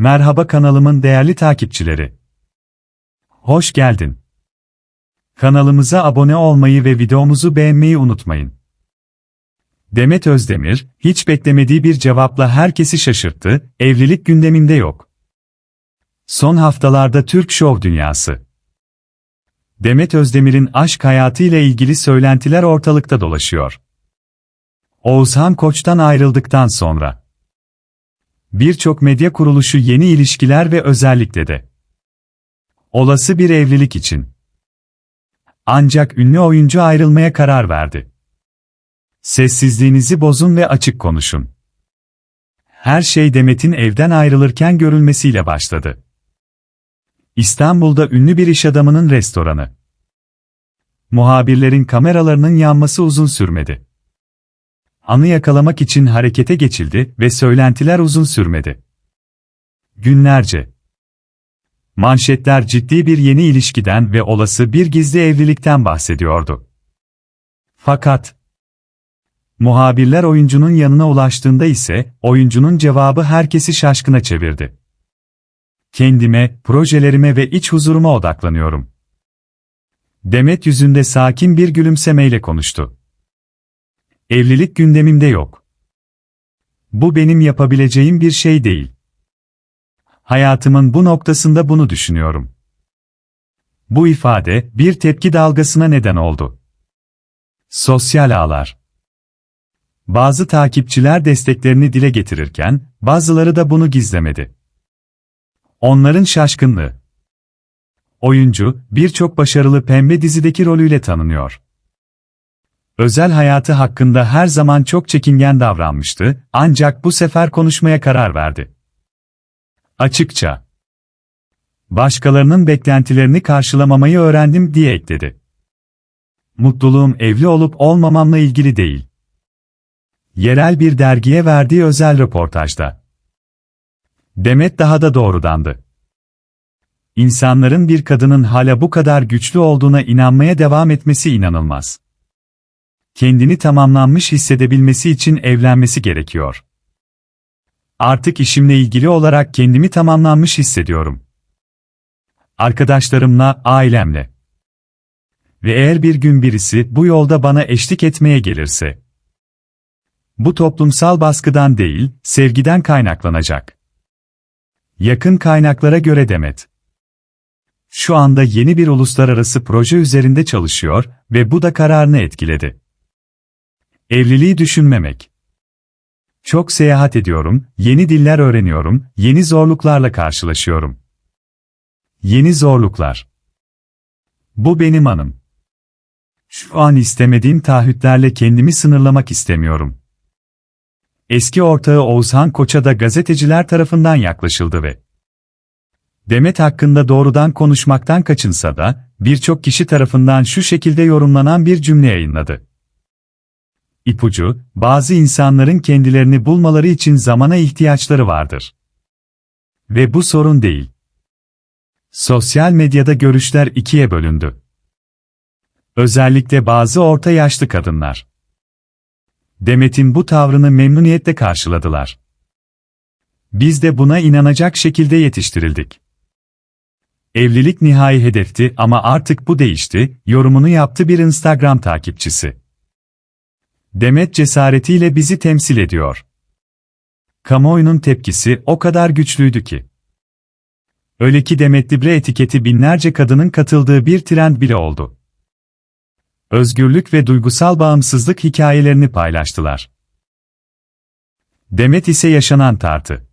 Merhaba kanalımın değerli takipçileri. Hoş geldin. Kanalımıza abone olmayı ve videomuzu beğenmeyi unutmayın. Demet Özdemir, hiç beklemediği bir cevapla herkesi şaşırttı, evlilik gündeminde yok. Son haftalarda Türk şov dünyası. Demet Özdemir'in aşk hayatıyla ilgili söylentiler ortalıkta dolaşıyor. Oğuzhan Koç'tan ayrıldıktan sonra birçok medya kuruluşu yeni ilişkiler ve özellikle de olası bir evlilik için. Ancak ünlü oyuncu ayrılmaya karar verdi. Sessizliğinizi bozun ve açık konuşun. Her şey Demet'in evden ayrılırken görülmesiyle başladı. İstanbul'da ünlü bir iş adamının restoranı. Muhabirlerin kameralarının yanması uzun sürmedi. Anı yakalamak için harekete geçildi ve söylentiler uzun sürmedi. Günlerce. Manşetler ciddi bir yeni ilişkiden ve olası bir gizli evlilikten bahsediyordu. Fakat muhabirler oyuncunun yanına ulaştığında ise oyuncunun cevabı herkesi şaşkına çevirdi. Kendime, projelerime ve iç huzuruma odaklanıyorum. Demet yüzünde sakin bir gülümsemeyle konuştu. Evlilik gündemimde yok. Bu benim yapabileceğim bir şey değil. Hayatımın bu noktasında bunu düşünüyorum. Bu ifade bir tepki dalgasına neden oldu. Sosyal ağlar. Bazı takipçiler desteklerini dile getirirken, bazıları da bunu gizlemedi. Onların şaşkınlığı. Oyuncu, birçok başarılı pembe dizideki rolüyle tanınıyor. Özel hayatı hakkında her zaman çok çekingen davranmıştı, ancak bu sefer konuşmaya karar verdi. Açıkça. Başkalarının beklentilerini karşılamamayı öğrendim diye ekledi. Mutluluğum evli olup olmamamla ilgili değil. Yerel bir dergiye verdiği özel röportajda. Demet daha da doğrudandı. İnsanların bir kadının hala bu kadar güçlü olduğuna inanmaya devam etmesi inanılmaz. Kendini tamamlanmış hissedebilmesi için evlenmesi gerekiyor. Artık işimle ilgili olarak kendimi tamamlanmış hissediyorum. Arkadaşlarımla, ailemle. Ve eğer bir gün birisi bu yolda bana eşlik etmeye gelirse, bu toplumsal baskıdan değil, sevgiden kaynaklanacak. Yakın kaynaklara göre Demet. Şu anda yeni bir uluslararası proje üzerinde çalışıyor ve bu da kararını etkiledi. Evliliği düşünmemek. Çok seyahat ediyorum, yeni diller öğreniyorum, yeni zorluklarla karşılaşıyorum. Yeni zorluklar. Bu benim anım. Şu an istemediğim taahhütlerle kendimi sınırlamak istemiyorum. Eski ortağı Oğuzhan Koç'a da gazeteciler tarafından yaklaşıldı ve Demet hakkında doğrudan konuşmaktan kaçınsa da, birçok kişi tarafından şu şekilde yorumlanan bir cümle yayınladı. İpucu, bazı insanların kendilerini bulmaları için zamana ihtiyaçları vardır. Ve bu sorun değil. Sosyal medyada görüşler ikiye bölündü. Özellikle bazı orta yaşlı kadınlar. Demet'in bu tavrını memnuniyetle karşıladılar. Biz de buna inanacak şekilde yetiştirildik. Evlilik nihai hedefti ama artık bu değişti, yorumunu yaptı bir Instagram takipçisi. Demet cesaretiyle bizi temsil ediyor. Kamuoyunun tepkisi o kadar güçlüydü ki. Öyle ki Demet Libre etiketi binlerce kadının katıldığı bir trend bile oldu. Özgürlük ve duygusal bağımsızlık hikayelerini paylaştılar. Demet ise yaşanan tartı.